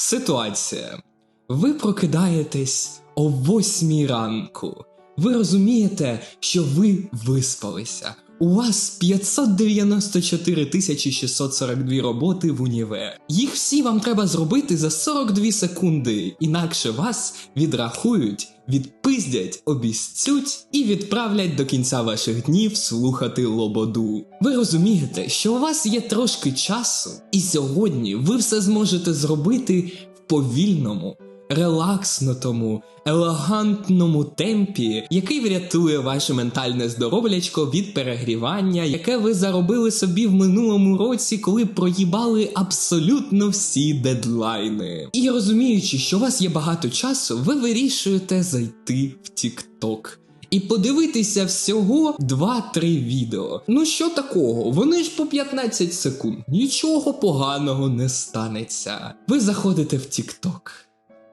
Ситуація. Ви прокидаєтесь о восьмій ранку. Ви розумієте, що ви виспалися. У вас 594 тисячі 642 роботи в універ. Їх всі вам треба зробити за 42 секунди, інакше вас відрахують, відпиздять, обіцють і відправлять до кінця ваших днів слухати лободу. Ви розумієте, що у вас є трошки часу, і сьогодні ви все зможете зробити в повільному, релакснутому, елегантному темпі, який врятує ваше ментальне здоров'ячко від перегрівання, яке ви заробили собі в минулому році, коли проїбали абсолютно всі дедлайни. І розуміючи, що у вас є багато часу, ви вирішуєте зайти в TikTok. І подивитися всього 2-3 відео. Ну що такого? Вони ж по 15 секунд. Нічого поганого не станеться. Ви заходите в TikTok.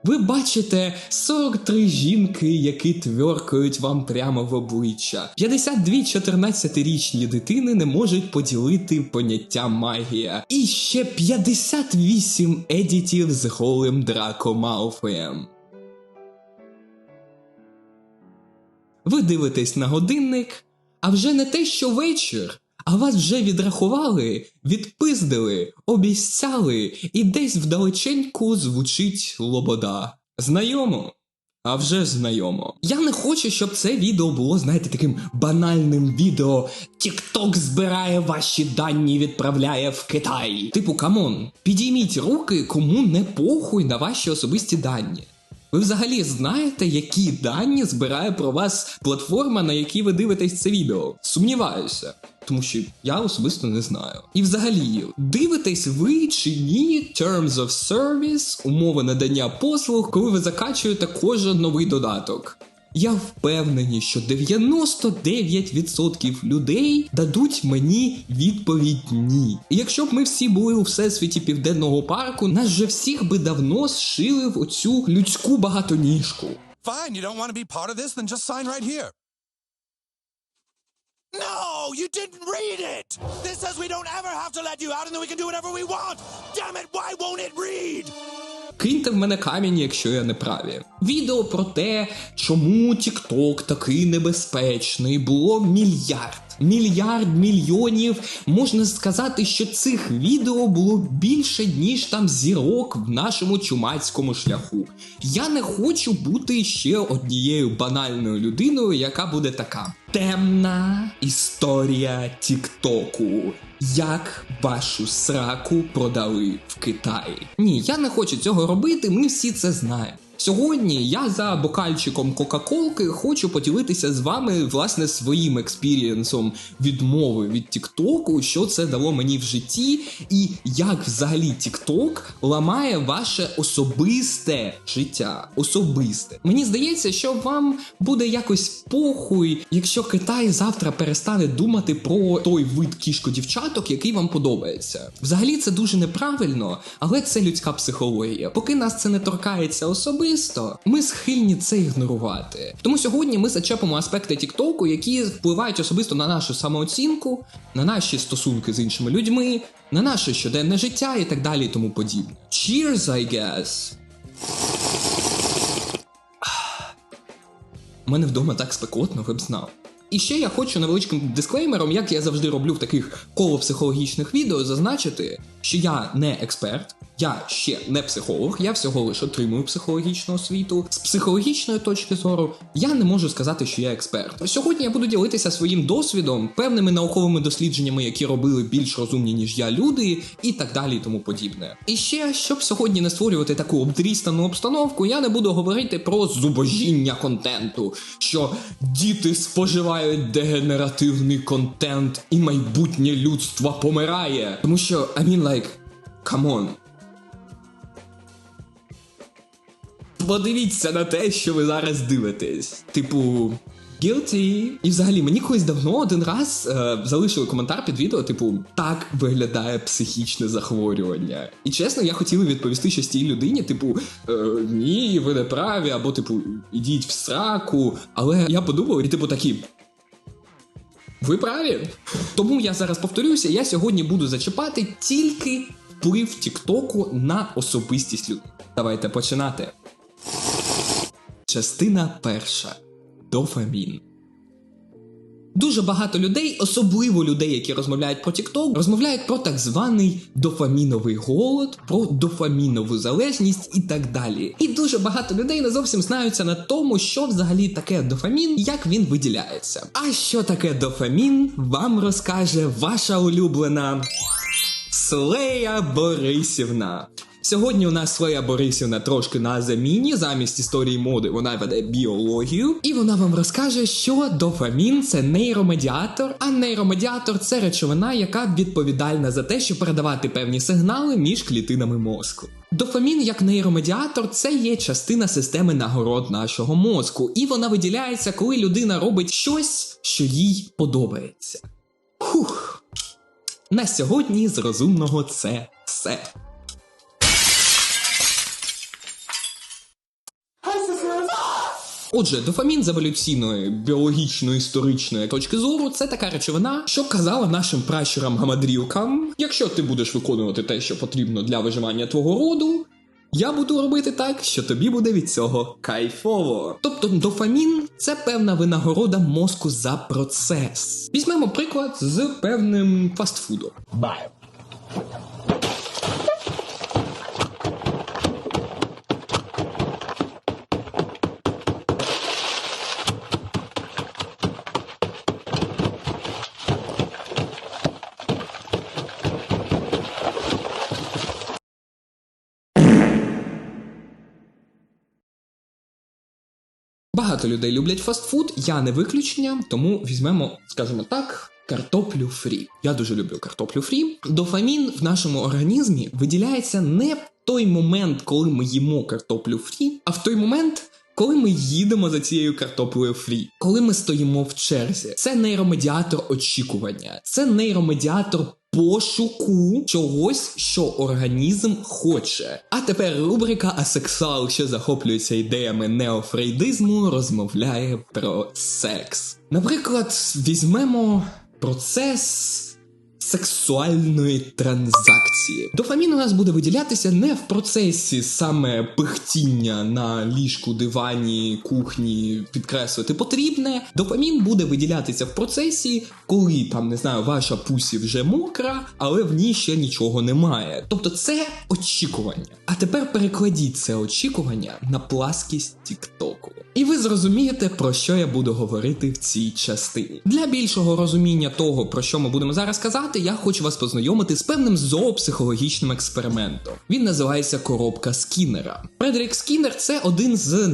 Ви бачите 43 жінки, які тверкають вам прямо в обличчя. 52 14-річні дитини не можуть поділити поняття магія. І ще 58 едітів з голим Драко Малфоєм. Ви дивитесь на годинник, а вже не те, що вечір, а вас вже відрахували, відпиздили, обіцяли, і десь вдалеченьку звучить лобода. Знайомо? А вже знайомо. Я не хочу, щоб це відео було, знаєте, таким банальним відео. TikTok збирає ваші дані, відправляє в Китай. Типу, камон, підійміть руки, кому не похуй на ваші особисті дані. Ви взагалі знаєте, які дані збирає про вас платформа, на якій ви дивитесь це відео? Сумніваюся, тому що я особисто не знаю. І взагалі, дивитесь ви чи ні Terms of Service, умови надання послуг, коли ви закачуєте кожен новий додаток. Я впевнений, що 99% людей дадуть мені відповідь ні. І якщо б ми всі були у всесвіті південного парку, нас же всіх би давно зшили в оцю людську багатоніжку. Fine, you don't want to be part of this, then just sign right here. No, you didn't read it! This says we don't ever have to let you out and then we can do whatever we want! Damn it, why won't it read? Киньте в мене камінь, якщо я не праві. Відео про те, чому TikTok такий небезпечний, було мільярд. Мільярд мільйонів. Можна сказати, що цих відео було більше, ніж там зірок в нашому чумацькому шляху. Я не хочу бути ще однією банальною людиною, яка буде така. Темна історія Тіктоку. Як вашу сраку продали в Китаї? Ні, я не хочу цього робити, ми всі це знаємо. Сьогодні я за бокальчиком Кока-Колки хочу поділитися з вами власне своїм експірієнсом відмови від Тіктоку, що це дало мені в житті, і як взагалі Тікток ламає ваше особисте життя. Особисте. Мені здається, що вам буде якось похуй, якщо Китай завтра перестане думати про той вид кішко-дівчаток, який вам подобається. Взагалі це дуже неправильно, але це людська психологія. Поки нас це не торкається особисто, ми схильні це ігнорувати. Тому сьогодні ми зачепимо аспекти Тіктоку, які впливають особисто на нашу самооцінку, на наші стосунки з іншими людьми, на наше щоденне життя і так далі і тому подібне. Cheers, I guess! У мене вдома так спекотно, ви б знав. І ще я хочу невеличким дисклеймером, як я завжди роблю в таких колопсихологічних відео, зазначити, що я не експерт, я ще не психолог, я всього лише отримую психологічну освіту. З психологічної точки зору я не можу сказати, що я експерт. Сьогодні я буду ділитися своїм досвідом, певними науковими дослідженнями, які робили більш розумні, ніж я люди, і так далі, і тому подібне. І ще, щоб сьогодні не створювати таку обдрістану обстановку, я не буду говорити про зубожіння контенту, що діти споживають дегенеративний контент, і майбутнє людство помирає. Тому що, I mean, like, come on. Подивіться на те, що ви зараз дивитесь. Типу. Guilty. І взагалі мені колись давно один раз е, залишили коментар під відео, типу, так виглядає психічне захворювання. І чесно, я хотів відповісти щось тій людині, типу, е, ні, ви не праві, або, типу, ідіть в сраку. Але я подумав, і типу такі. Ви праві? Тому я зараз повторюся, я сьогодні буду зачіпати тільки вплив Тіктоку на особистість людей. Давайте починати. Частина перша. Дофамін. Дуже багато людей, особливо людей, які розмовляють про TikTok, розмовляють про так званий дофаміновий голод, про дофамінову залежність і так далі. І дуже багато людей не зовсім знаються на тому, що взагалі таке дофамін, як він виділяється. А що таке дофамін, вам розкаже ваша улюблена Слея Борисівна. Сьогодні у нас Слея Борисівна трошки на заміні. Замість історії моди вона веде біологію, і вона вам розкаже, що дофамін це нейромедіатор, а нейромедіатор це речовина, яка відповідальна за те, щоб передавати певні сигнали між клітинами мозку. Дофамін як нейромедіатор це є частина системи нагород нашого мозку, і вона виділяється, коли людина робить щось, що їй подобається. Хух. На сьогодні з розумного це все. Отже, дофамін з еволюційної, біологічної, історичної точки зору це така речовина, що казала нашим пращурам гамадрілкам: якщо ти будеш виконувати те, що потрібно для виживання твого роду, я буду робити так, що тобі буде від цього кайфово. Тобто дофамін це певна винагорода мозку за процес. Візьмемо приклад з певним фастфудом. Bye. Багато людей люблять фастфуд, я не виключення, тому візьмемо, скажімо так, картоплю фрі. Я дуже люблю картоплю фрі. Дофамін в нашому організмі виділяється не в той момент, коли ми їмо картоплю фрі, а в той момент. Коли ми їдемо за цією картоплею фрі, коли ми стоїмо в черзі, це нейромедіатор очікування, це нейромедіатор пошуку чогось, що організм хоче. А тепер рубрика Асексуал, що захоплюється ідеями неофрейдизму, розмовляє про секс. Наприклад, візьмемо процес. Сексуальної транзакції. Дофамін у нас буде виділятися не в процесі саме пихтіння на ліжку, дивані, кухні, підкреслити потрібне. Дофамін буде виділятися в процесі, коли там не знаю, ваша пусі вже мокра, але в ній ще нічого немає. Тобто це очікування. А тепер перекладіть це очікування на пласкість Тіктоку. І ви зрозумієте, про що я буду говорити в цій частині. Для більшого розуміння того, про що ми будемо зараз казати, я хочу вас познайомити з певним зоопсихологічним експериментом. Він називається Коробка Скіннера. Фредерік Скіннер це один з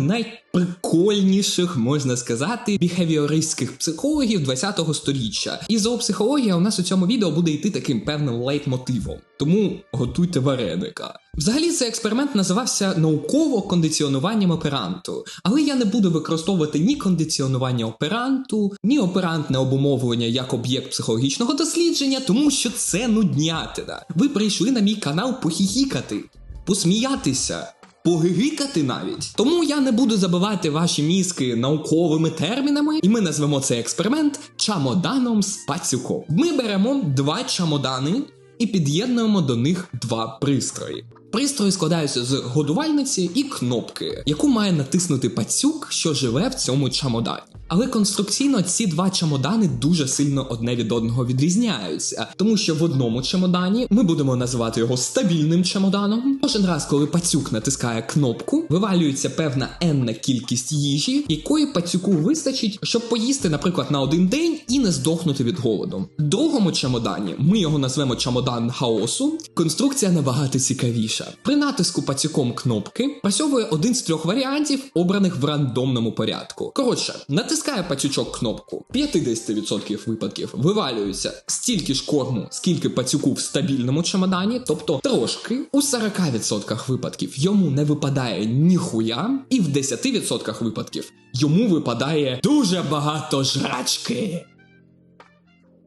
найприкольніших, можна сказати, біхевіористських психологів 20-го сторіччя. І зоопсихологія у нас у цьому відео буде йти таким певним лейтмотивом. Тому готуйте вареника. Взагалі, цей експеримент називався науково кондиціонуванням операнту, але я не буду використовувати ні кондиціонування операнту, ні оперантне обумовлення як об'єкт психологічного дослідження, тому що це нуднятина. Ви прийшли на мій канал похіхікати, посміятися. Погигикати навіть. Тому я не буду забивати ваші мізки науковими термінами, і ми назвемо цей експеримент чамоданом з пацюком. Ми беремо два чамодани і під'єднуємо до них два пристрої. Пристрої складаються з годувальниці і кнопки, яку має натиснути пацюк, що живе в цьому чамодані. Але конструкційно ці два чамодани дуже сильно одне від одного відрізняються, тому що в одному чамодані ми будемо називати його стабільним чамоданом. Кожен раз, коли пацюк натискає кнопку, вивалюється певна енна кількість їжі, якої пацюку вистачить, щоб поїсти, наприклад, на один день і не здохнути від голоду. В другому чамодані ми його назвемо чамодан хаосу. Конструкція набагато цікавіша. При натиску пацюком кнопки працьовує один з трьох варіантів, обраних в рандомному порядку. Коротше, натискає пацючок кнопку. В 50% випадків вивалюється стільки ж корму, скільки пацюку в стабільному чемодані, тобто трошки. У 40% випадків йому не випадає ніхуя, і в 10% випадків йому випадає дуже багато жрачки.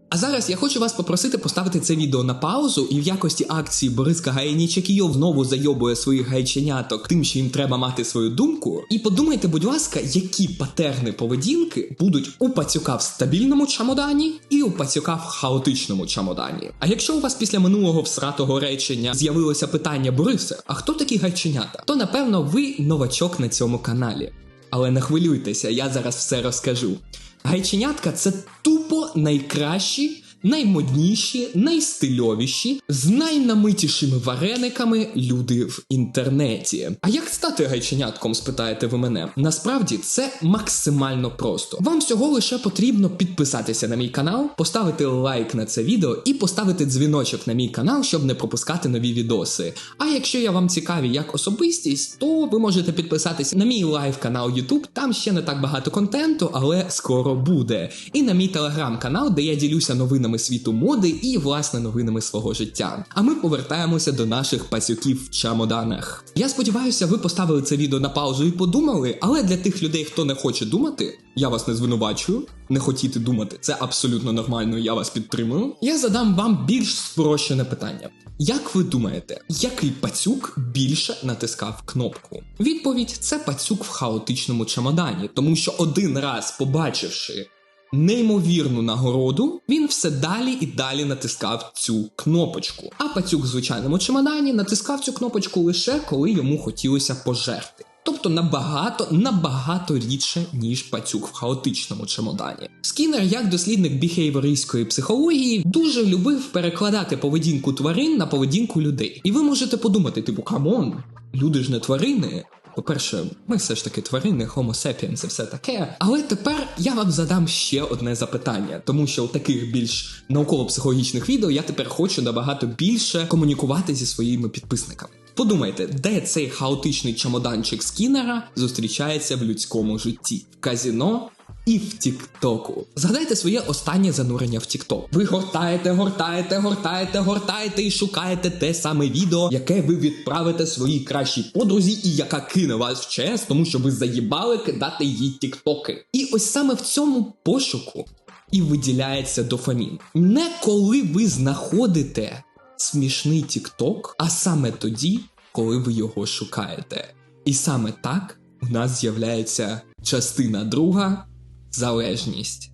А зараз я хочу вас попросити поставити це відео на паузу і в якості акції Борис Кагаїніч, який знову зайобує своїх гайченяток тим, що їм треба мати свою думку. І подумайте, будь ласка, які патерни поведінки будуть у пацюка в стабільному чамодані і у пацюка в хаотичному чамодані. А якщо у вас після минулого всратого речення з'явилося питання Борисе, а хто такі гайченята? То напевно ви новачок на цьому каналі. Але не хвилюйтеся, я зараз все розкажу. Гайченятка це тупо найкращі, наймодніші, найстильовіші, з найнамитішими варениками люди в інтернеті. А як стати гайченятком, спитаєте ви мене? Насправді це максимально просто. Вам всього лише потрібно підписатися на мій канал, поставити лайк на це відео і поставити дзвіночок на мій канал, щоб не пропускати нові відоси. А якщо я вам цікаві як особистість, то ви можете підписатися на мій лайв канал YouTube. Там ще не так багато контенту, але скоро буде. І на мій телеграм-канал, де я ділюся новинами світу моди і власне новинами свого життя. А ми повертаємося до наших пасюків в чамоданах. Я сподіваюся, ви поставили це відео на паузу і подумали, але для тих людей, хто не хоче думати, я вас не звинувачую. Не хотіти думати, це абсолютно нормально. Я вас підтримую. Я задам вам більш спрощене питання. Як ви думаєте, який пацюк більше натискав кнопку? Відповідь це пацюк в хаотичному чамодані, тому що один раз побачивши неймовірну нагороду, він все далі і далі натискав цю кнопочку. А пацюк в звичайному чемодані натискав цю кнопочку лише коли йому хотілося пожерти. Тобто набагато набагато рідше, ніж пацюк в хаотичному чемодані. Скіннер, як дослідник біхейвористської психології, дуже любив перекладати поведінку тварин на поведінку людей. І ви можете подумати, типу, камон, люди ж не тварини. По-перше, ми все ж таки тварини, Homo sapiens і все таке. Але тепер я вам задам ще одне запитання, тому що у таких більш науково-психологічних відео я тепер хочу набагато більше комунікувати зі своїми підписниками. Подумайте, де цей хаотичний чемоданчик скінера зустрічається в людському житті? В казіно і в Тіктоку. Згадайте своє останнє занурення в Тікток. Ви гортаєте, гортаєте, гортаєте, гортаєте і шукаєте те саме відео, яке ви відправите своїй кращій подрузі, і яка кине вас в ЧС, тому що ви заїбали кидати їй тіктоки. І ось саме в цьому пошуку і виділяється дофамін. Не коли ви знаходите смішний тікток, а саме тоді, коли ви його шукаєте. І саме так у нас з'являється частина друга залежність.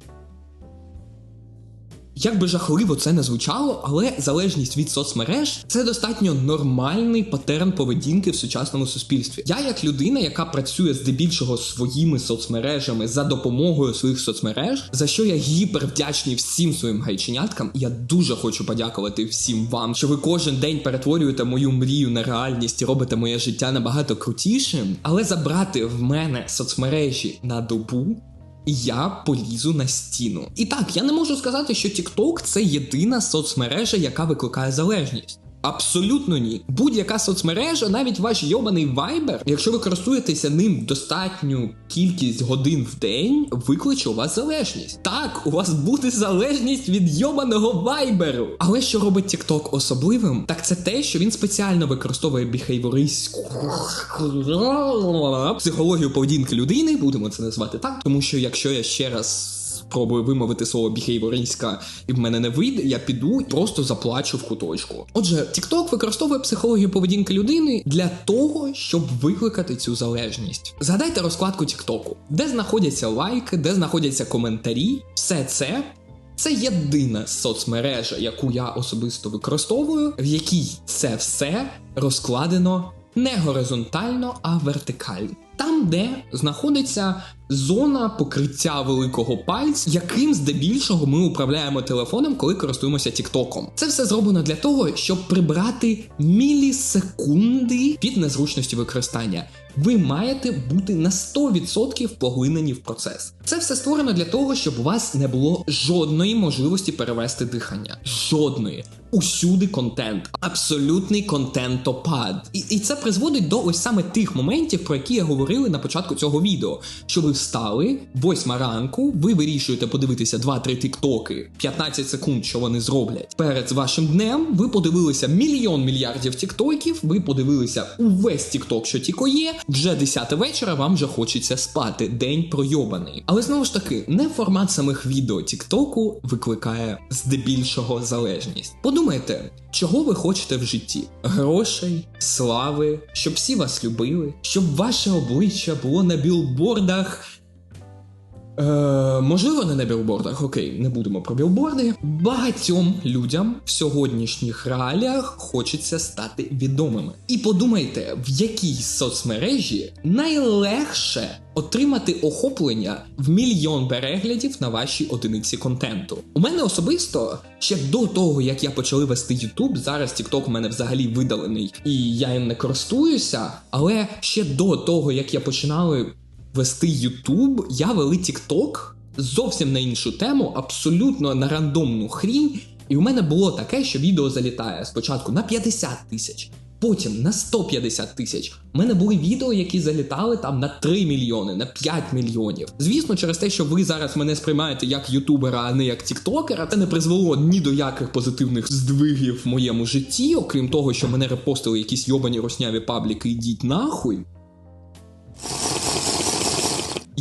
Як би жахливо це не звучало, але залежність від соцмереж це достатньо нормальний патерн поведінки в сучасному суспільстві. Я, як людина, яка працює здебільшого своїми соцмережами за допомогою своїх соцмереж, за що я гіпер вдячний всім своїм гайченяткам. Я дуже хочу подякувати всім вам, що ви кожен день перетворюєте мою мрію на реальність і робите моє життя набагато крутішим. Але забрати в мене соцмережі на добу я полізу на стіну. І так, я не можу сказати, що TikTok це єдина соцмережа, яка викликає залежність. Абсолютно ні. Будь-яка соцмережа, навіть ваш йобаний Viber, якщо ви користуєтеся ним достатню кількість годин в день, викличе у вас залежність. Так, у вас буде залежність від йобаного вайберу. Але що робить TikTok особливим, так це те, що він спеціально використовує біхейвористську психологію поведінки людини, будемо це назвати так, тому що якщо я ще раз спробую вимовити слово біхейвористська і в мене не вийде, я піду і просто заплачу в куточку. Отже, TikTok використовує психологію поведінки людини для того, щоб викликати цю залежність. Згадайте розкладку TikTok, де знаходяться лайки, де знаходяться коментарі, все це. Це єдина соцмережа, яку я особисто використовую, в якій це все розкладено не горизонтально, а вертикально. Там, де знаходиться зона покриття великого пальця, яким здебільшого ми управляємо телефоном, коли користуємося Тіктоком. Це все зроблено для того, щоб прибрати мілісекунди від незручності використання. Ви маєте бути на 100% поглинені в процес. Це все створено для того, щоб у вас не було жодної можливості перевести дихання. Жодної. Усюди контент, абсолютний контентопад. І, і це призводить до ось саме тих моментів, про які я говорили на початку цього відео. Що ви встали, восьма ранку, ви вирішуєте подивитися 2-3 тіктоки, 15 секунд, що вони зроблять. Перед вашим днем ви подивилися мільйон мільярдів тіктоків, ви подивилися увесь тікток, що тільки є. Вже 10 вечора вам вже хочеться спати. День пройобаний. Але знову ж таки, не формат самих відео тіктоку викликає здебільшого залежність. Подумайте, чого ви хочете в житті: грошей, слави, щоб всі вас любили, щоб ваше обличчя було на білбордах. Е, можливо, не на білбордах, окей, не будемо про білборди. Багатьом людям в сьогоднішніх реаліях хочеться стати відомими. І подумайте, в якій соцмережі найлегше отримати охоплення в мільйон переглядів на вашій одиниці контенту. У мене особисто ще до того, як я почали вести YouTube, зараз TikTok у мене взагалі видалений, і я їм не користуюся. Але ще до того, як я починали вести YouTube, я вели TikTok зовсім на іншу тему, абсолютно на рандомну хрінь. І у мене було таке, що відео залітає спочатку на 50 тисяч, потім на 150 тисяч. У мене були відео, які залітали там на 3 мільйони, на 5 мільйонів. Звісно, через те, що ви зараз мене сприймаєте як ютубера, а не як тіктокера, це не призвело ні до яких позитивних здвигів в моєму житті, окрім того, що мене репостили якісь йобані росняві пабліки, йдіть нахуй.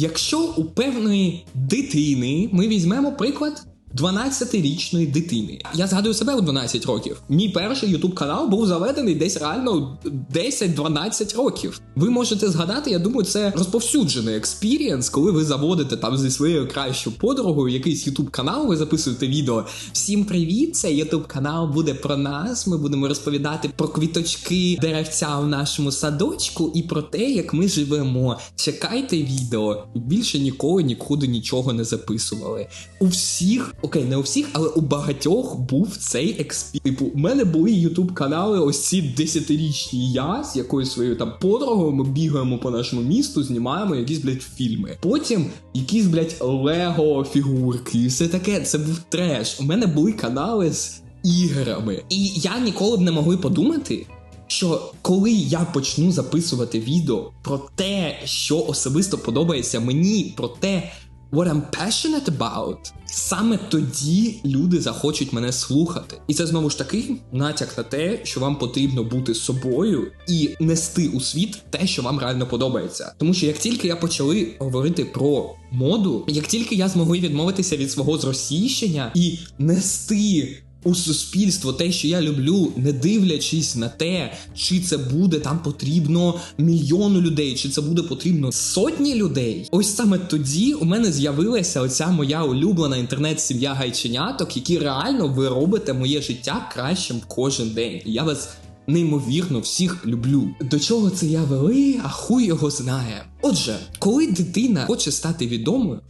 Якщо у певної дитини ми візьмемо приклад 12-річної дитини. Я згадую себе у 12 років. Мій перший ютуб канал був заведений десь реально 10-12 років. Ви можете згадати, я думаю, це розповсюджений експірієнс, коли ви заводите там зі своєю кращою подругою якийсь ютуб канал, ви записуєте відео. Всім привіт! Цей ютуб канал буде про нас. Ми будемо розповідати про квіточки деревця у нашому садочку і про те, як ми живемо. Чекайте відео. Більше ніколи нікуди нічого не записували. У всіх, окей, не у всіх, але у багатьох був цей експі. Типу, у мене були ютуб канали, ось ці десятирічні я з якоюсь своєю там подругою. Ми бігаємо по нашому місту, знімаємо якісь, блядь, фільми. Потім якісь, блядь, лего фігурки, і все таке. Це був треш. У мене були канали з іграми. І я ніколи б не могли подумати. Що коли я почну записувати відео про те, що особисто подобається мені, про те, what I'm passionate about, саме тоді люди захочуть мене слухати. І це знову ж таки натяк на те, що вам потрібно бути собою і нести у світ те, що вам реально подобається. Тому що як тільки я почали говорити про моду, як тільки я змогли відмовитися від свого зросійщення і нести у суспільство те, що я люблю, не дивлячись на те, чи це буде там потрібно мільйону людей, чи це буде потрібно сотні людей. Ось саме тоді у мене з'явилася оця моя улюблена інтернет-сім'я гайченяток, які реально ви робите моє життя кращим кожен день. Я вас. Неймовірно, всіх люблю. До чого це я вели, а хуй його знає. Отже, коли дитина хоче стати відомою,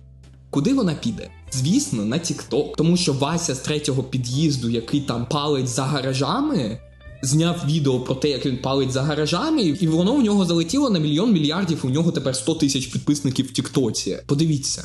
Куди вона піде? Звісно, на TikTok. Тому що Вася з третього під'їзду, який там палить за гаражами, зняв відео про те, як він палить за гаражами, і воно у нього залетіло на мільйон мільярдів. У нього тепер 100 тисяч підписників в Тіктоці. Подивіться,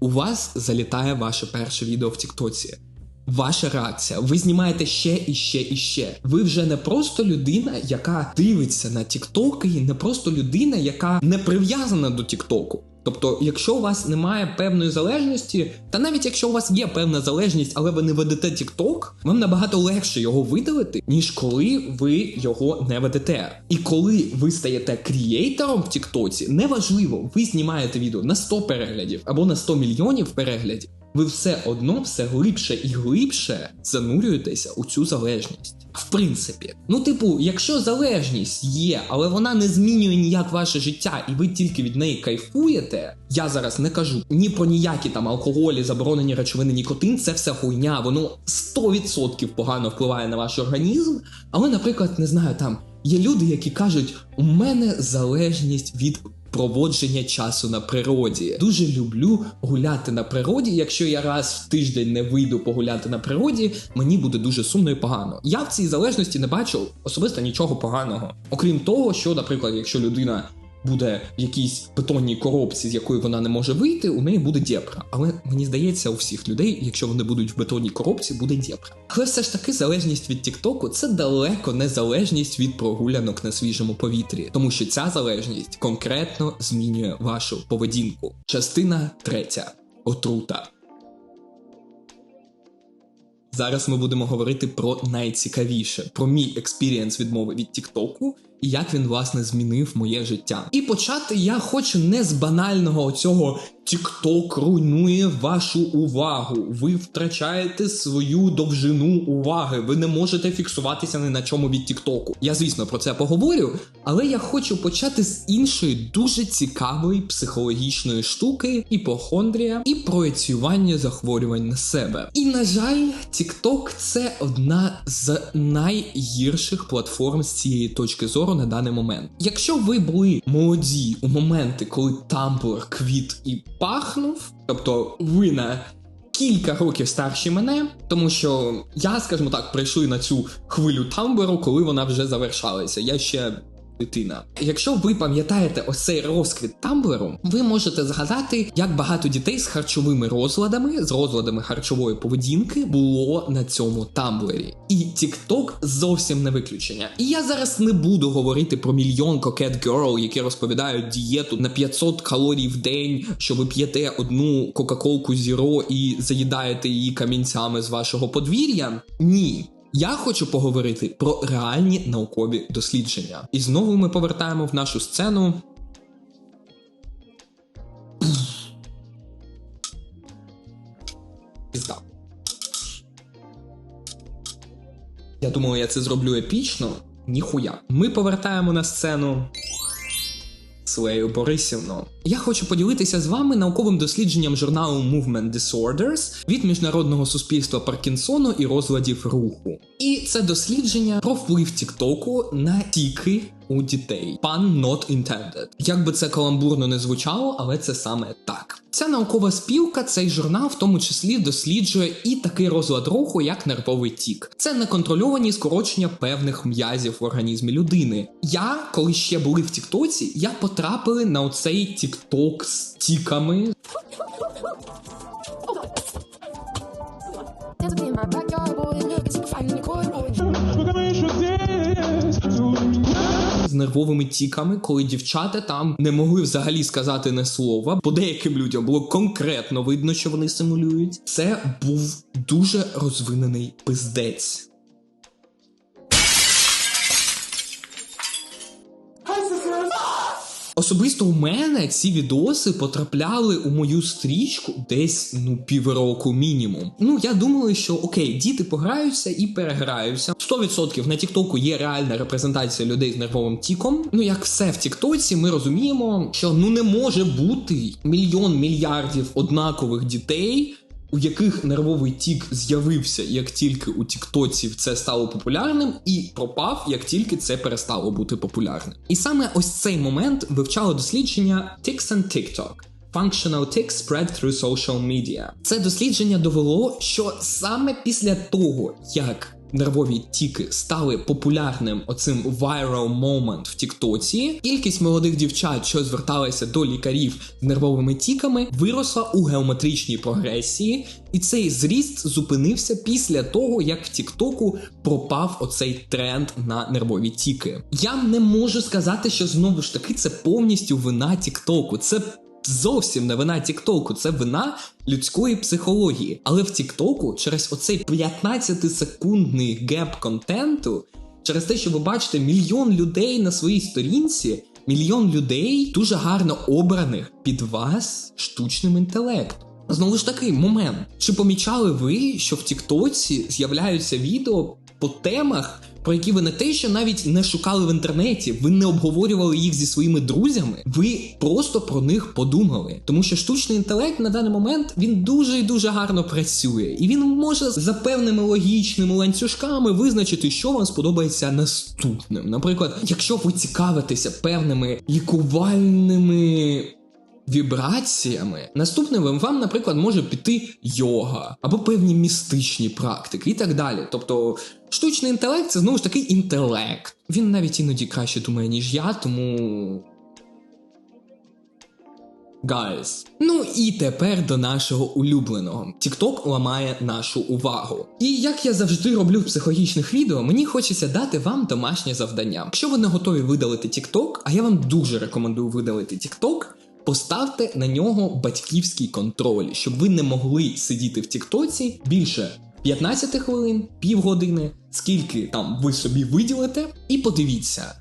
у вас залітає ваше перше відео в Тіктоці. Ваша реакція, ви знімаєте ще і ще і ще. Ви вже не просто людина, яка дивиться на Тіктоки, не просто людина, яка не прив'язана до Тіктоку. Тобто, якщо у вас немає певної залежності, та навіть якщо у вас є певна залежність, але ви не ведете TikTok, вам набагато легше його видалити, ніж коли ви його не ведете. І коли ви стаєте крієйтором в Тіктоці, неважливо, ви знімаєте відео на 100 переглядів або на 100 мільйонів переглядів, ви все одно все глибше і глибше занурюєтеся у цю залежність. В принципі, ну, типу, якщо залежність є, але вона не змінює ніяк ваше життя, і ви тільки від неї кайфуєте. Я зараз не кажу ні про ніякі там алкоголі, заборонені речовини, нікотин, це все хуйня, воно 100% погано впливає на ваш організм. Але, наприклад, не знаю, там є люди, які кажуть, у мене залежність від проводження часу на природі. Дуже люблю гуляти на природі. Якщо я раз в тиждень не вийду погуляти на природі, мені буде дуже сумно і погано. Я в цій залежності не бачу особисто нічого поганого. Окрім того, що, наприклад, якщо людина буде в якійсь бетонній коробці, з якої вона не може вийти, у неї буде дєпра. Але мені здається, у всіх людей, якщо вони будуть в бетонній коробці, буде дєпра. Але все ж таки залежність від Тіктоку це далеко не залежність від прогулянок на свіжому повітрі, тому що ця залежність конкретно змінює вашу поведінку. Частина третя отрута. Зараз ми будемо говорити про найцікавіше, про мій експірієнс відмови від Тіктоку і як він власне змінив моє життя. І почати я хочу не з банального оцього Тікток руйнує вашу увагу. Ви втрачаєте свою довжину уваги. Ви не можете фіксуватися ні на чому від Тіктоку. Я, звісно, про це поговорю, але я хочу почати з іншої дуже цікавої психологічної штуки іпохондрія і проєціювання захворювань на себе. І на жаль, TikTok – це одна з найгірших платформ з цієї точки зору на даний момент. Якщо ви були молоді у моменти, коли Tumblr квіт і пахнув, тобто ви на кілька років старші мене, тому що я, скажімо так, прийшли на цю хвилю тамбуру, коли вона вже завершалася. Я ще. Дитина, якщо ви пам'ятаєте ось цей розквіт тамблеру, ви можете згадати, як багато дітей з харчовими розладами, з розладами харчової поведінки було на цьому тамблері. І TikTok зовсім не виключення. І я зараз не буду говорити про мільйон кокет Girl, які розповідають дієту на 500 калорій в день, що ви п'єте одну кока-колку Zero і заїдаєте її камінцями з вашого подвір'я. Ні. Я хочу поговорити про реальні наукові дослідження. І знову ми повертаємо в нашу сцену. Пізда. Я думаю, я це зроблю епічно. Ніхуя. Ми повертаємо на сцену. Слею Борисівну. Я хочу поділитися з вами науковим дослідженням журналу Movement Disorders від міжнародного суспільства Паркінсону і розладів руху. І це дослідження про вплив Тіктоку на тіки у дітей. Pun not intended. Як би це каламбурно не звучало, але це саме так. Ця наукова спілка, цей журнал, в тому числі досліджує і такий розлад руху, як нервовий тік. Це неконтрольовані скорочення певних м'язів в організмі людини. Я, коли ще були в Тіктоці, я потрапили на оцей Тікток з тіками. З нервовими тіками, коли дівчата там не могли взагалі сказати не слова. По деяким людям було конкретно видно, що вони симулюють. Це був дуже розвинений пиздець. Особисто у мене ці відоси потрапляли у мою стрічку десь ну півроку мінімум. Ну я думаю, що окей, діти пограються і переграються. 100% на Тіктоку є реальна репрезентація людей з нервовим тіком. Ну як все в Тіктоці, ми розуміємо, що ну не може бути мільйон мільярдів однакових дітей у яких нервовий тік з'явився, як тільки у тіктоців це стало популярним, і пропав, як тільки це перестало бути популярним. І саме ось цей момент вивчало дослідження Tics and TikTok. Functional tick spread through social media. Це дослідження довело, що саме після того, як нервові тіки стали популярним оцим viral moment в Тіктоці, кількість молодих дівчат, що зверталися до лікарів з нервовими тіками, виросла у геометричній прогресії, і цей зріст зупинився після того, як в Тіктоку пропав оцей тренд на нервові тіки. Я не можу сказати, що знову ж таки це повністю вина Тіктоку. Це зовсім не вина Тіктоку, це вина людської психології. Але в Тіктоку через оцей 15-секундний геп контенту, через те, що ви бачите мільйон людей на своїй сторінці, мільйон людей дуже гарно обраних під вас штучним інтелектом. Знову ж таки, момент. Чи помічали ви, що в Тіктоці з'являються відео по темах, про які ви не те, що навіть не шукали в інтернеті, ви не обговорювали їх зі своїми друзями, ви просто про них подумали. Тому що штучний інтелект на даний момент він дуже і дуже гарно працює, і він може за певними логічними ланцюжками визначити, що вам сподобається наступним. Наприклад, якщо ви цікавитеся певними лікувальними вібраціями. Наступним вам, наприклад, може піти йога або певні містичні практики і так далі. Тобто, штучний інтелект це знову ж таки інтелект. Він навіть іноді краще думає, ніж я, тому Guys. Ну і тепер до нашого улюбленого. TikTok ламає нашу увагу. І як я завжди роблю в психологічних відео, мені хочеться дати вам домашнє завдання. Якщо ви не готові видалити TikTok, а я вам дуже рекомендую видалити TikTok, Поставте на нього батьківський контроль, щоб ви не могли сидіти в Тіктоці більше 15 хвилин, півгодини, скільки там ви собі виділите, і подивіться,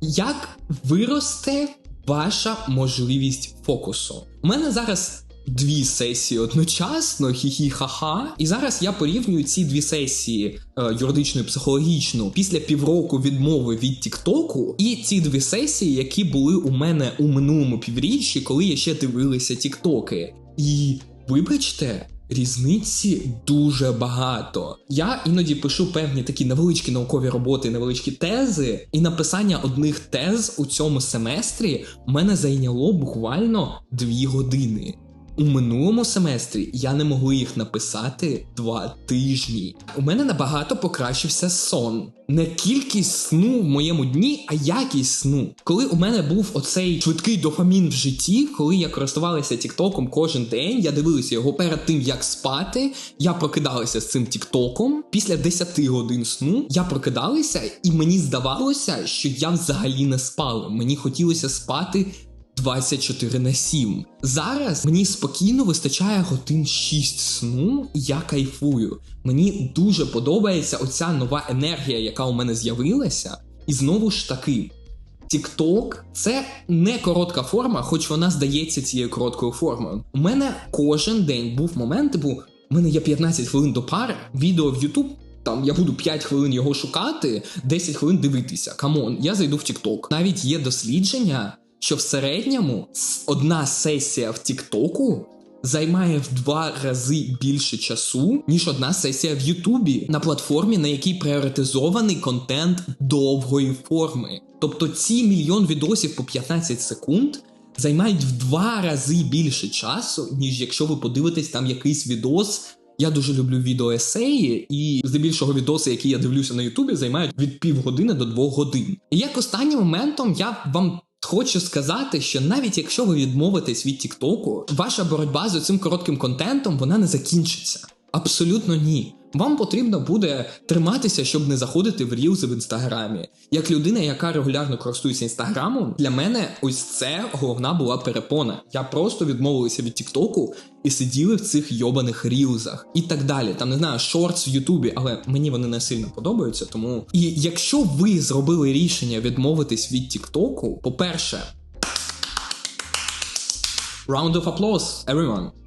як виросте ваша можливість фокусу. У мене зараз дві сесії одночасно, хі-хі ха-ха. І зараз я порівнюю ці дві сесії е, юридичну і психологічну після півроку відмови від Тіктоку, і ці дві сесії, які були у мене у минулому півріччі, коли я ще дивилися Тіктоки. І вибачте. Різниці дуже багато. Я іноді пишу певні такі невеличкі наукові роботи, невеличкі тези, і написання одних тез у цьому семестрі мене зайняло буквально дві години. У минулому семестрі я не могли їх написати два тижні. У мене набагато покращився сон. Не кількість сну в моєму дні, а якість сну. Коли у мене був оцей швидкий дофамін в житті, коли я користувалася Тіктоком кожен день, я дивилася його перед тим, як спати. Я прокидалася з цим Тіктоком. Після 10 годин сну я прокидалася, і мені здавалося, що я взагалі не спала. Мені хотілося спати. 24 на 7. Зараз мені спокійно вистачає годин 6 сну, і я кайфую. Мені дуже подобається оця нова енергія, яка у мене з'явилася. І знову ж таки, TikTok – це не коротка форма, хоч вона здається цією короткою формою. У мене кожен день був момент, типу, у мене є 15 хвилин до пари, відео в YouTube. Там я буду 5 хвилин його шукати, 10 хвилин дивитися. Камон, я зайду в TikTok. Навіть є дослідження, що в середньому одна сесія в Тіктоку займає в два рази більше часу, ніж одна сесія в Ютубі на платформі, на якій пріоритизований контент довгої форми. Тобто ці мільйон відосів по 15 секунд. Займають в два рази більше часу, ніж якщо ви подивитесь там якийсь відос. Я дуже люблю відеоесеї, і здебільшого відоси, які я дивлюся на Ютубі, займають від півгодини до двох годин. І як останнім моментом я вам Хочу сказати, що навіть якщо ви відмовитесь від Тіктоку, ваша боротьба з цим коротким контентом вона не закінчиться. Абсолютно ні. Вам потрібно буде триматися, щоб не заходити в рілзи в інстаграмі. Як людина, яка регулярно користується інстаграмом, для мене ось це головна була перепона. Я просто відмовилася від Тіктоку і сиділи в цих йобаних рілзах і так далі. Там не знаю, шортс в Ютубі, але мені вони не сильно подобаються. Тому і якщо ви зробили рішення відмовитись від Тіктоку, по-перше, round of applause, everyone.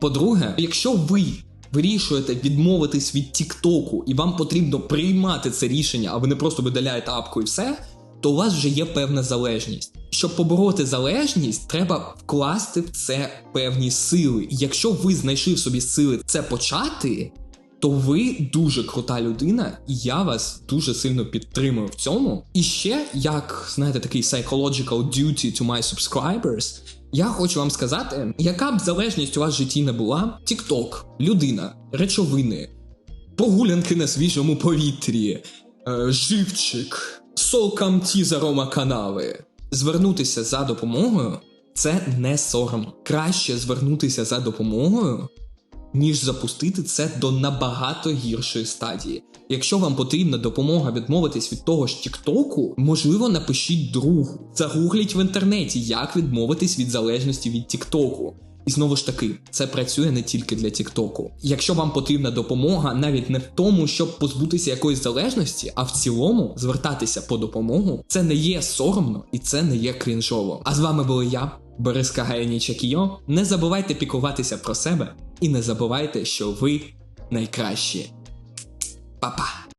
По-друге, якщо ви вирішуєте відмовитись від Тіктоку і вам потрібно приймати це рішення, а ви не просто видаляєте апку і все, то у вас вже є певна залежність. Щоб побороти залежність, треба вкласти в це певні сили. І якщо ви знайшли в собі сили це почати, то ви дуже крута людина, і я вас дуже сильно підтримую в цьому. І ще, як знаєте, такий psychological duty to my subscribers, я хочу вам сказати, яка б залежність у вас в житті не була: TikTok, людина, речовини, прогулянки на свіжому повітрі, е, живчик, солкамті з арома канави. Звернутися за допомогою це не сором. Краще звернутися за допомогою, ніж запустити це до набагато гіршої стадії. Якщо вам потрібна допомога відмовитись від того ж Тіктоку, можливо, напишіть другу. Загугліть в інтернеті, як відмовитись від залежності від Тіктоку. І знову ж таки, це працює не тільки для Тіктоку. Якщо вам потрібна допомога, навіть не в тому, щоб позбутися якоїсь залежності, а в цілому звертатися по допомогу, це не є соромно і це не є крінжово. А з вами були я, Бориска Гайні Чакіо. Не забувайте пікуватися про себе і не забувайте, що ви найкращі. Па-па!